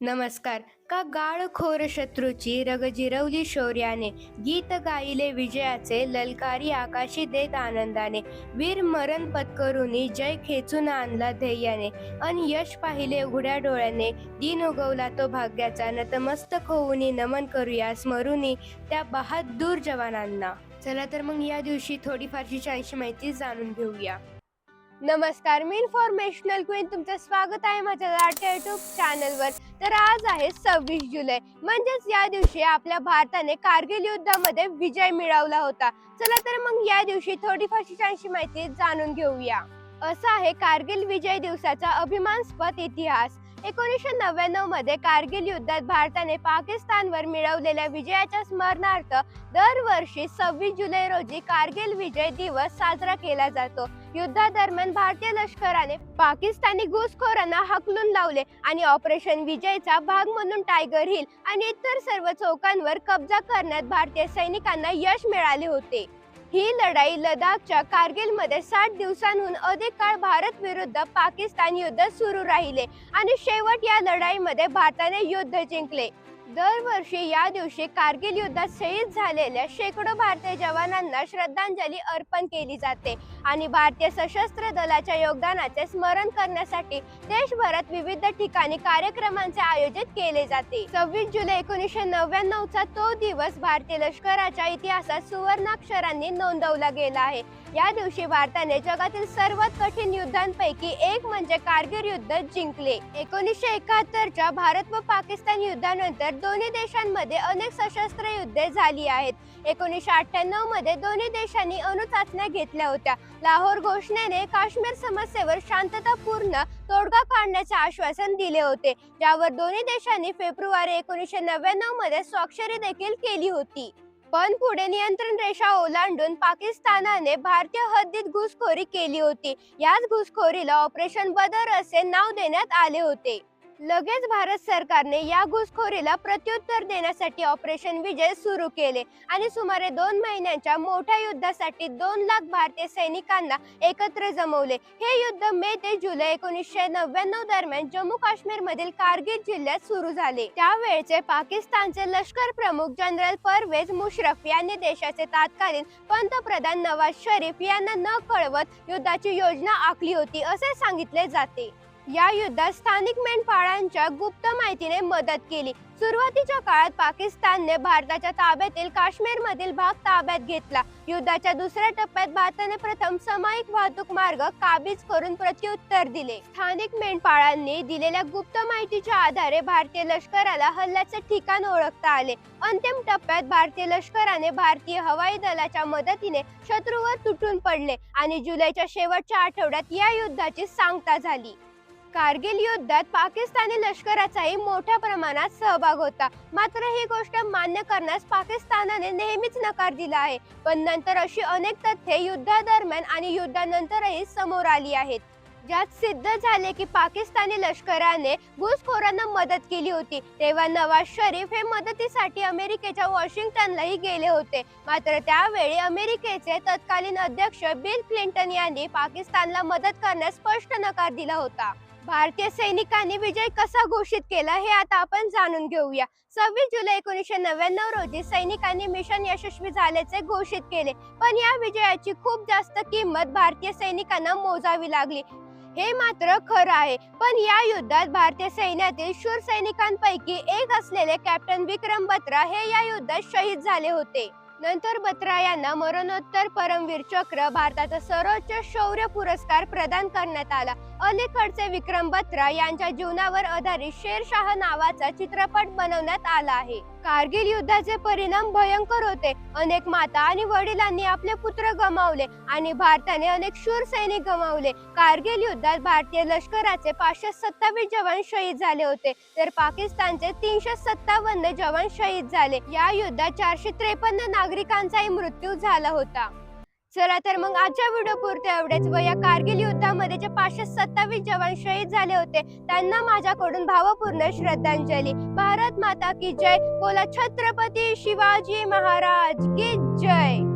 नमस्कार. का गाळखोर शत्रूची रग जिरवली शौर्याने गीत गाईले विजयाचे ललकारी आकाशी देत आनंदाने वीर मरण पत्करुनी जय खेचून आणला ध्येयाने अन यश पाहिले उघड्या डोळ्याने दिन उगवला तो भाग्याचा नतमस्तक होऊनी नमन करूया स्मरुनी त्या बहादूर जवानांना. चला तर मग या दिवशी थोडीफारशी छानशी माहिती जाणून घेऊया. नमस्कार मी इन्फॉर्मेशनल क्वीन तुमचं स्वागत आहे माझ्या लाडक्या युट्यूब चॅनलवर तर आज आहे सव्वीस जुलै. म्हणजेच या दिवशी आपल्या भारताने कारगिल युद्धामध्ये विजय मिळवला होता. चला तर मग या दिवशी थोडीफारशी छानशी माहिती जाणून घेऊया. असा आहे कारगिल विजय दिवसाचा अभिमानास्पद इतिहास. एकोणीसशे नव्याण्णवमध्ये कारगिल युद्धात भारताने पाकिस्तानवर मिळवलेल्या विजयाच्या स्मरणार्थ दरवर्षी सव्वीस जुलै रोजी कारगिल विजय दिवस साजरा केला जातो. युद्धादरम्यान भारतीय लष्कराने पाकिस्तानी घुसखोरांना हकलून लावले आणि ऑपरेशन विजयचा भाग म्हणून टायगर हिल आणि इतर सर्व चौकांवर कब्जा करण्यात भारतीय सैनिकांना यश मिळाले होते. ही लढाई लडाखच्या कारगिलमध्ये साठ दिवसांहून अधिक काळ भारत विरुद्ध पाकिस्तान युद्ध सुरू राहिले आणि शेवट या लढाईमध्ये भारताने युद्ध जिंकले. दरवर्षी या दिवशी कारगिल युद्धात शहीद झालेल्या शेकडो भारतीय जवानांना श्रद्धांजली अर्पण केली जाते. आणि भारतीय सशस्त्र दलाच्या योगदानाचे स्मरण करण्यासाठी देशभरात विविध ठिकाणी कार्यक्रमांचे आयोजित केले जाते. सव्वीस जुलै एकोणीसशे नव्याण्णव चा तो दिवस भारतीय लष्कराच्या इतिहासात सुवर्णाक्षरांनी नोंदवला गेला आहे. या दिवशी भारताने जगातील सर्वात कठीण युद्धांपैकी एक म्हणजे कारगिल युद्ध जिंकले. एकोणीसशे एकाहत्तरच्या भारत व पाकिस्तान युद्धानंतर दोन्ही देशांमध्ये अनेक सशस्त्र युद्धे झाली आहेत. एकोणीसशे अठ्ठ्याण्णवमध्ये दोन्ही देशांनी अणुचाचण्या घेतल्या होत्या. लाहोर घोषणेने काश्मीर समस्येवर शांततापूर्ण तोडगा काढण्याचे आश्वासन दिले होते ज्यावर दोन्ही देशांनी फेब्रुवारी एकोणीसशे नव्याण्णवमध्ये स्वाक्षरी देखील केली होती. पण पुढे नियंत्रण रेषा ओलांडून पाकिस्तानाने भारतीय हद्दीत घुसखोरी केली होती. याच घुसखोरीला ऑपरेशन बदर असे नाव देण्यात आले होते. लगेच भारत सरकारने या घुसखोरीला प्रत्युत्तर देण्यासाठी ऑपरेशन विजय सुरू केले. आणि सुमारे दोन महिन्यांच्या मोठ्या युद्धासाठी दोन लाख भारतीय सैनिकांना एकत्र जमवले. हे युद्ध मे ते जुलै एकोणीसशे नव्याण्णव दरम्यान जम्मू काश्मीर मधील कारगिल जिल्ह्यात सुरू झाले. त्यावेळचे पाकिस्तानचे लष्कर प्रमुख जनरल परवेज मुशरफ यांनी देशाचे तत्कालीन पंतप्रधान नवाज शरीफ यांना न कळवत युद्धाची योजना आखली होती असे सांगितले जाते. या युद्धात स्थानिक मेंढपाळांच्या गुप्त माहितीने मदत केली. सुरुवातीच्या काळात पाकिस्तानने भारताच्या ताब्यातील काश्मीर मधील भाग ताब्यात घेतला. युद्धाच्या दुसऱ्या टप्प्यात भारताने प्रथम सामायिक वाहतूक मार्ग काबीज करून प्रत्युत्तर दिले. स्थानिक मेंढपाळांनी दिलेल्या गुप्त माहितीच्या आधारे भारतीय लष्कराला हल्ल्याचे ठिकाण ओळखता आले. अंतिम टप्प्यात भारतीय लष्कराने भारतीय हवाई दलाच्या मदतीने शत्रूवर तुटून पडले आणि जुलैच्या शेवटच्या आठवड्यात या युद्धाची सांगता झाली. कारगिल युद्धात पाकिस्तानी लष्कराचाही मोठ्या प्रमाणात सहभाग होता. मात्र ही गोष्ट मान्य करण्यास पाकिस्तानाने नेहमीच नकार दिला आहे. पण नंतर अशी अनेक तथ्ये युद्धादरम्यान आणि युद्धानंतरही समोर आली आहेत. ज्यात सिद्ध झाले की पाकिस्तानी लष्कराने घुसखोरांना मदत केली होती. तेव्हा नवाज शरीफ हे मदतीसाठी अमेरिकेच्या वॉशिंग्टनलाही गेले होते. मात्र त्यावेळी अमेरिकेचे तत्कालीन अध्यक्ष बिल क्लिंटन यांनी पाकिस्तानला मदत करण्यास स्पष्ट नकार दिला होता. भारतीय सैनिकांनी विजय कसा घोषित केला हे आता आपण जाणून घेऊया. सव्वीस जुलै एकोणीसशे नव्याण्णव रोजी सैनिकांनी मिशन यशस्वी झाल्याचे घोषित केले. पण या विजयाची खूप जास्त किंमत भारतीय सैनिकांना मोजावी लागली. हे मात्र खरं आहे. पण या युद्धात भारतीय सैन्यातील शूर सैनिकांपैकी एक असलेले कॅप्टन विक्रम बत्रा हे या युद्धात शहीद झाले होते. नंतर बत्रा यांना मरणोत्तर परमवीर चक्र भारताचा सर्वोच्च शौर्य पुरस्कार प्रदान करण्यात आला. अलीकडचे विक्रम बत्रा यांच्या जीवनावर आधारित शेरशाह नावाचा चित्रपट बनवण्यात आला आहे. कारगिल युद्धाचे परिणाम भयंकर होते. अनेक माता आणि वडिलांनी आपले पुत्र गमावले आणि भारताने अनेक शूर सैनिक गमावले. कारगिल युद्धात भारतीय लष्कराचे पाचशे सत्तावीस जवान शहीद झाले होते तर पाकिस्तानचे तीनशे सत्तावन्न जवान शहीद झाले. या युद्धात चारशे त्रेपन्न नागरिकांचाही मृत्यू झाला होता. चला तर मग आजच्या व्हिडिओ पुरते एवढेच व या कारगिल युद्धामध्ये जे पाचशे सत्तावीस जवान शहीद झाले होते त्यांना माझ्याकडून भावपूर्ण श्रद्धांजली. भारत माता की जय. बोला छत्रपती शिवाजी महाराज की जय.